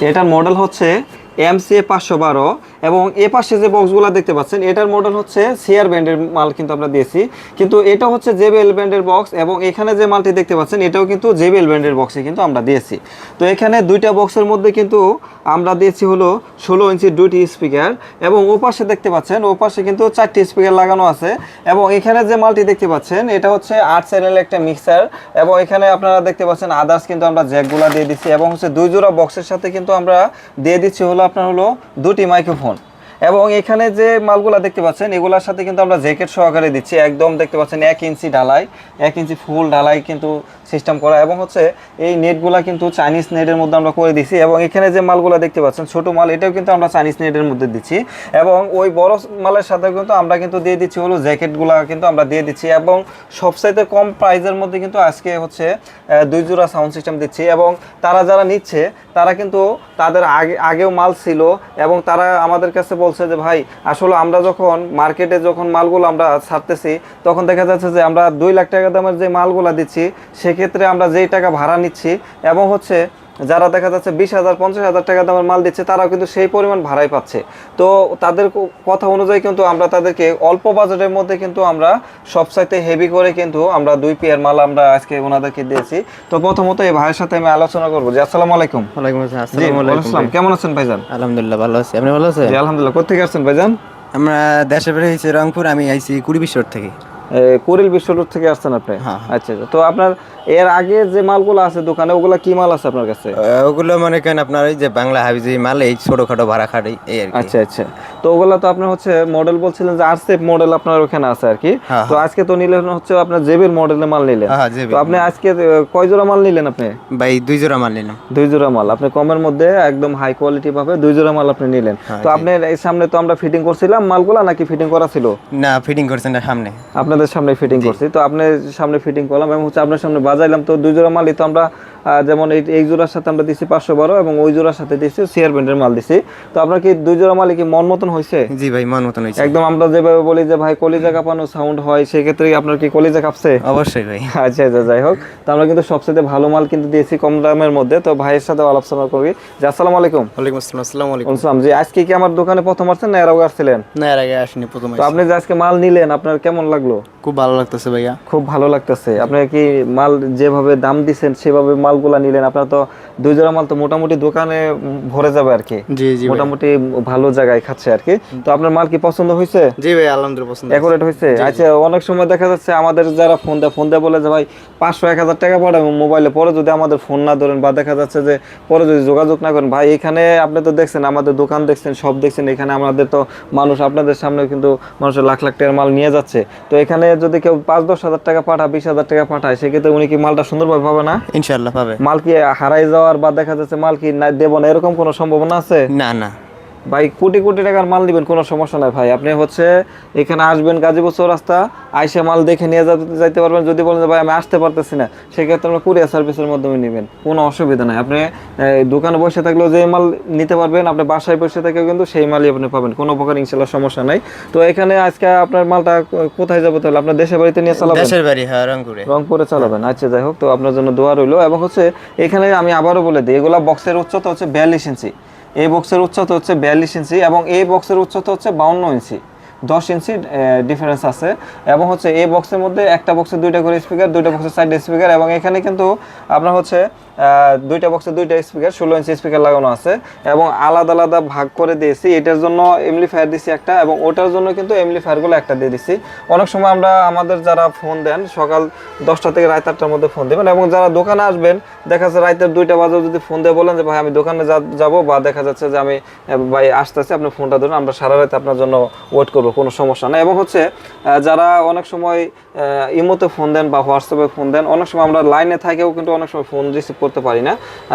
এটার মডেল হচ্ছে M C এ পাঁচশো বারো এবং এ পাশে যে বক্সগুলো দেখতে পাচ্ছেন, এটার মডেল হচ্ছে সিআর ব্র্যান্ডের মাল কিন্তু আমরা দিয়েছি। কিন্তু এটা হচ্ছে জেবিএল ব্র্যান্ডের বক্স এবং এখানে যে মালটি দেখতে পাচ্ছেন, এটাও কিন্তু জেবিএল ব্র্যান্ডের বক্সে কিন্তু আমরা দিয়েছি। তো এখানে দুইটা বক্সের মধ্যে কিন্তু আমরা দিয়েছি হলো ষোলো ইঞ্চি দুইটি স্পিকার এবং ও পাশে দেখতে পাচ্ছেন, ও পাশে কিন্তু চারটি স্পিকার লাগানো আছে এবং এখানে যে মালটি দেখতে পাচ্ছেন, এটা হচ্ছে আট চ্যানেলের একটা মিক্সার এবং এখানে আপনারা দেখতে পাচ্ছেন আদার্স কিন্তু আমরা জ্যাকগুলা দিয়ে দিচ্ছি এবং হচ্ছে দুই জোড়া বক্সের সাথে কিন্তু আমরা দিয়ে দিচ্ছি হলো আপনার হলো দুটি মাইক্রোফোন এবং এখানে যে মালগুলা দেখতে পাচ্ছেন, এগুলার সাথে কিন্তু আমরা জ্যাকেট সহকারে দিচ্ছি। একদম দেখতে পাচ্ছেন এক ইঞ্চি ঢালাই, এক ইঞ্চি ফুল ঢালাই কিন্তু সিস্টেম করা এবং হচ্ছে এই নেটগুলা কিন্তু চাইনিজ নেটের মধ্যে আমরা করে দিচ্ছি এবং এখানে যে মালগুলো দেখতে পাচ্ছেন, ছোট মাল, এটাও কিন্তু আমরা চাইনিজ নেটের মধ্যে দিচ্ছি এবং ওই বড় মালের সাথে কিন্তু আমরা কিন্তু দিয়ে দিচ্ছি হলো জ্যাকেটগুলা কিন্তু আমরা দিয়ে দিচ্ছি এবং সবচাইতে কম প্রাইজের মধ্যে কিন্তু আজকে হচ্ছে দুই জোড়া সাউন্ড সিস্টেম দিচ্ছি এবং তারা যারা নিচ্ছে, তারা কিন্তু তাদের আগে, আগেও মাল ছিল এবং তারা আমাদের কাছে বলছে যে, ভাই, আসলে আমরা যখন মার্কেটে যখন মালগুলো আমরা ছাড়তেছি, তখন দেখা যাচ্ছে যে আমরা দুই লাখ টাকা দামের যে মালগুলো দিচ্ছি সেক্ষেত্রে আমরা যেই টাকা ভাড়া নিচ্ছি এবং হচ্ছে যারা দেখা যাচ্ছে বিশ হাজার পঞ্চাশ হাজার টাকা দামের মাল দিচ্ছে তারাও কিন্তু সেই পরিমাণ ভাড়াই পাচ্ছে। তো তাদের কথা অনুযায়ী কিন্তু আমরা তাদেরকে অল্প বাজেটের মধ্যে কিন্তু আমরা সবসাইতে হেভি করে কিন্তু আমরা দুই পেয়ার মাল আমরা আজকে ওনাদেরকে দিয়েছি। তো প্রথমত এই ভাইয়ের সাথে আমি আলোচনা করব। যে আসসালামু আলাইকুম। ওয়ালাইকুম আসসালাম কেমন আছেন ভাইজান? আলহামদুলিল্লাহ ভালো আছি। আপনি ভালো আছেন? আলহামদুলিল্লাহ। কোথেকে আসছেন ভাইজান? আমরা দেশে বেড়ে হয়েছি রংপুর আমি আইছি কুড়ি বিশ্বর থেকে। এ, কুড়িল বিশ্ব রোড থেকে আসছেন আপনি? হ্যাঁ, আচ্ছা আচ্ছা। তো আপনার এর আগে যে মালগুলো আছে দোকানে ওগুলা কি মাল আছে আপনার কাছে? ওগুলো মনে করেন আপনার ওই যে বাংলা হাবিজি মাল এই ছোটখাটো ভাড়া খাড়ি এই আর কি। আচ্ছা আচ্ছা। তো ওগুলা তো আপনার হচ্ছে মডেল বলছিলেন যে আরসেপ মডেল আপনার ওখানে আছে আর কি। হ্যাঁ, তো আজকে তো নিলেন হচ্ছে আপনার জেবের মডেলের মাল নিলেন। হ্যাঁ তো আপনি আজকে কয় জোড়া মাল নিলেন আপনি? ভাই দুই জোড়া মাল নিলাম। দুই জোড়া মাল। আপনি কমের মধ্যে একদম হাই কোয়ালিটি ভাবে দুই জোড়া মাল আপনি নিলেন। হ্যাঁ, তো আপনার এই সামনে তো আমরা ফিটিং করছিলাম মালগুলা নাকি ফিটিং করা ছিল? না ফিটিং করছেন না সামনে। আপনাদের সামনে ফিটিং করছি। তো আপনার সামনে ফিটিং করলাম এবং হচ্ছে আপনার সামনে বাজাইলাম। তো দুই জোড়া মালই তো আমরা যেমন এই এই জোড়ার সাথে আমরা দিছি পাঁচশো বারো এবং ওই জোড়ার সাথে দিছি সিয়ার ব্যান্ডের মাল দিছি। তো আপনার কি দুই জোড়া মালই কি মন মতন হয়েছে জি ভাই মন মতন হয়েছে একদম আমরা যেভাবে বলি যে ভাই কলিজা কাঁপানো সাউন্ড হয় সেক্ষেত্রে কি আপনার কি কলিজা কাঁপছে? অবশ্যই ভাই। আচ্ছা আচ্ছা যাই হোক। তো আমরা কিন্তু সবচেয়ে ভালো মাল কিন্তু দিয়েছি কম দামের মধ্যে। তো ভাইয়ের সাথে আলোচনা করি। যে আসসালামু আলাইকুম। ওয়ালাইকুম আসসালাম আসসালামু আলাইকুম। আসসালাম। যে আজকে কি আমার দোকানে প্রথম আসছেন না এর আগে আসছিলেন? না এর আগে আসেনি প্রথম তো আপনি যে আজকে মাল নিলেন আপনার কেমন লাগল? খুব ভালো লাগতেছে ভাইয়া। খুব ভালো লাগতেছে। আপনি কি মাল যেভাবে দাম দিছেন সেভাবে মালগুলা নিলেন? আপনারা তো দুই জোড়া মাল তো মোটামুটি দোকানে ভরে যাবে আর কি। জি জি মোটামুটি ভালো জায়গায় খাচ্ছে আর কি। তো আপনার মাল কি পছন্দ হয়েছে? জি ভাই আলহামদুলিল্লাহ পছন্দ অ্যাকুরেট হয়েছে? আচ্ছা অনেক সময় দেখা যাচ্ছে আমাদের যারা ফোন দেয় ফোন দেয় বলে যে ভাই পাঁচশো এক হাজার টাকা পাঠাবে মোবাইলে পরে যদি আমাদের ফোন না ধরেন বা দেখা যাচ্ছে যে পরে যদি যোগাযোগ না করেন ভাই এখানে আপনি তো দেখছেন আমাদের দোকান দেখছেন সব দেখছেন এখানে আমাদের তো মানুষ আপনাদের সামনে কিন্তু মানুষের লাখ লাখ টাকার মাল নিয়ে যাচ্ছে। তো এখানে যদি কেউ পাঁচ দশ হাজার টাকা পাঠায় বিশ হাজার টাকা পাঠায় সেক্ষেত্রে উনি কি মালটা সুন্দরভাবে পাবে না? ইনশাল্লাহ পাবে। মাল কি হারাই যাওয়ার বা দেখা যাচ্ছে মাল কি দেবো না এরকম কোনো সম্ভাবনা আছে? না না। ভাই কোটি কোটি টাকার মাল দিবেন কোনো সমস্যা নাই ভাই। আপনি হচ্ছে এখানে আসবেন গাজীপুর চৌরাস্তা আইসে মাল দেখে নিয়ে যেতে যাইতে পারবেন। যদি বলেন ভাই আমি আসতে পারতেছি না সেক্ষেত্রে আমরা কুরিয়ার সার্ভিসের মাধ্যমে নেবেন। কোনো অসুবিধা নাই। আপনি দোকানে বসে থাকলেও যে মাল নিতে পারবেন আপনি বাসায় বসে থেকেও কিন্তু সেই মালই আপনি পাবেন। কোনো প্রকার ইনশাল্লাহ সমস্যা নাই। তো এখানে আজকে আপনার মালটা কোথায় যাবে তাহলে? আপনার দেশের বাড়িতে নিয়ে চালাবেন? দেশের বাড়ি হ্যাঁ রংপুরে। রংপুরে চালাবেন। আচ্ছা যাই হোক। তো আপনার জন্য দোয়া রইল। এবং হচ্ছে এখানে আমি আবারও বলে দিই এগুলা বক্সের উচ্চতা হচ্ছে বিয়াল্লিশ ইঞ্চি এই বক্সের উচ্চতা হচ্ছে বিয়াল্লিশ ইঞ্চি এবং এই বক্সের উচ্চতা হচ্ছে বাউন্ন ইঞ্চি। দশ ইঞ্চি ডিফারেন্স আছে। এবং হচ্ছে এই বক্সের মধ্যে একটা বক্সে দুইটা করে স্পিকার দুইটা বক্সের চারটে স্পিকার এবং এখানে কিন্তু আপনার হচ্ছে দুইটা বক্সে দুইটা স্পিকার ষোলো ইঞ্চি স্পিকার লাগানো আছে এবং আলাদা আলাদা ভাগ করে দিয়েছি। এটার জন্য এমলিফায়ার দিছি একটা এবং ওটার জন্য কিন্তু এমলিফায়ারগুলো একটা দিয়ে দিছি। অনেক সময় আমরা আমাদের যারা ফোন দেন, সকাল দশটা থেকে রাত আটটার মধ্যে ফোন দেবেন এবং যারা দোকানে আসবেন, দেখা যাচ্ছে রাতের দুইটা বাজে যদি ফোন দিয়ে বলেন যে, ভাই, আমি দোকানে যাব বা দেখা যাচ্ছে যে, আমি ভাই, আসতেছি, আপনি ফোনটা ধরুন, আমরা সারা রাত আপনার জন্য ওয়েট করব, কোনো সমস্যা নেই। এবং হচ্ছে যারা অনেক সময় ইমোতে ফোন দেন বা হোয়াটসঅ্যাপে ফোন দেন, অনেক সময় আমরা লাইনে থাকেও কিন্তু অনেক সময় ফোন রিসিভ করতে পারি না।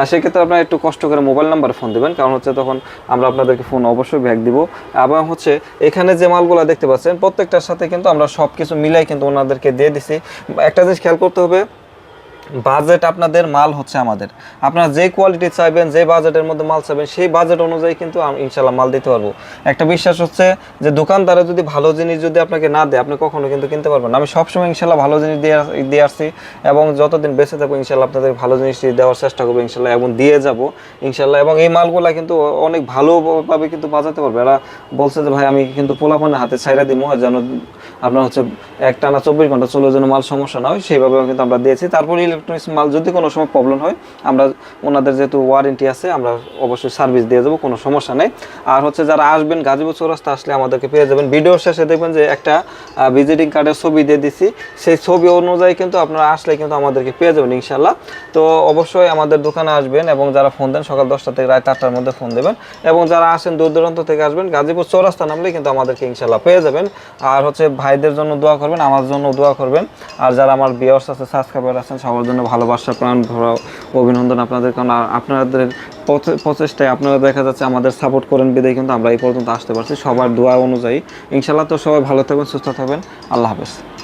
সেক্ষেত্রে আপনারা একটু কষ্ট করে মোবাইল নাম্বার ফোন দেবেন, কারণ হচ্ছে তখন আমরা আপনাদেরকে ফোন অবশ্যই ব্যাক দিব। এবং হচ্ছে এখানে যে মালগুলো দেখতে পাচ্ছেন, প্রত্যেকটার সাথে কিন্তু আমরা সব কিছু মিলাই কিন্তু ওনাদেরকে দিয়ে দিছি। একটা জিনিস খেয়াল করতে হবে বাজেট আপনাদের মাল হচ্ছে আমাদের। আপনারা যে কোয়ালিটি চাইবেন, যে বাজেটের মধ্যে মাল চাইবেন, সেই বাজেট অনুযায়ী কিন্তু ইনশাল্লাহ মাল দিতে পারব। একটা বিশ্বাস হচ্ছে যে দোকানদারে যদি ভালো জিনিস যদি আপনাকে না দেয়, আপনি কখনো কিন্তু কিনতে পারবেন আমি সবসময় ইনশাল্লাহ ভালো জিনিস দিয়ে দিয়ে আসছি এবং যতদিন বেঁচে থাকব ইনশাল্লাহ আপনাদের ভালো জিনিসটি দেওয়ার চেষ্টা করব ইনশাল্লাহ এবং দিয়ে যাব ইনশাল্লাহ এবং এই মালগুলা কিন্তু অনেক ভালোভাবে কিন্তু বাজাতে পারবে। এরা বলছে যে, ভাই, আমি কিন্তু পোলাপানের হাতে ছাইরা দিব যেন আপনার হচ্ছে এক টানা চব্বিশ ঘণ্টা চলে যেন মাল সমস্যা না হয় সেইভাবে কিন্তু আমরা দিয়েছি। তারপরে ইলেকট্রনিক্স মাল যদি কোনো সময় প্রবলেম হয়, আমরা ওনাদের যেহেতু ওয়ারেন্টি আছে, আমরা অবশ্যই সার্ভিস দিয়ে দেবো কোনো সমস্যা নেই। আর হচ্ছে যারা আসবেন গাজীপুর চৌরাস্তা, আসলে আমাদেরকে পেয়ে যাবেন। ভিডিও শেষে দেখবেন যে একটা ভিজিটিং কার্ডের ছবি দিয়ে দিছি। সেই ছবি অনুযায়ী কিন্তু আপনারা আসলে কিন্তু আমাদেরকে পেয়ে যাবেন ইনশাল্লাহ তো অবশ্যই আমাদের দোকানে আসবেন এবং যারা ফোন দেন, সকাল দশটা থেকে রাত আটটার মধ্যে ফোন দেবেন। এবং যারা আসেন দূর দূরান্ত থেকে আসবেন, গাজীপুর চৌরাস্তা নামলে কিন্তু আমাদেরকে ইনশাল্লাহ পেয়ে যাবেন। আর হচ্ছে ভাইদের জন্য দোয়া করবেন, আমার জন্য দোয়া করবেন। আর যারা আমার বিয়ার্স আছে সাবস্ক্রাইবার আছেন, সবার জন্য ভালোবাসা, প্রাণ ভরা অভিনন্দন আপনাদের। কারণ আপনাদের প্রচে- প্রচেষ্টায় আপনারা দেখা যাচ্ছে আমাদের সাপোর্ট করেন বিদায়, কিন্তু আমরা এই পর্যন্ত আসতে পারছি। সবার দোয়া অনুযায়ী। ইনশাল্লাহ তো সবাই ভালো থাকবেন, সুস্থ থাকবেন। আল্লাহ হাফেজ।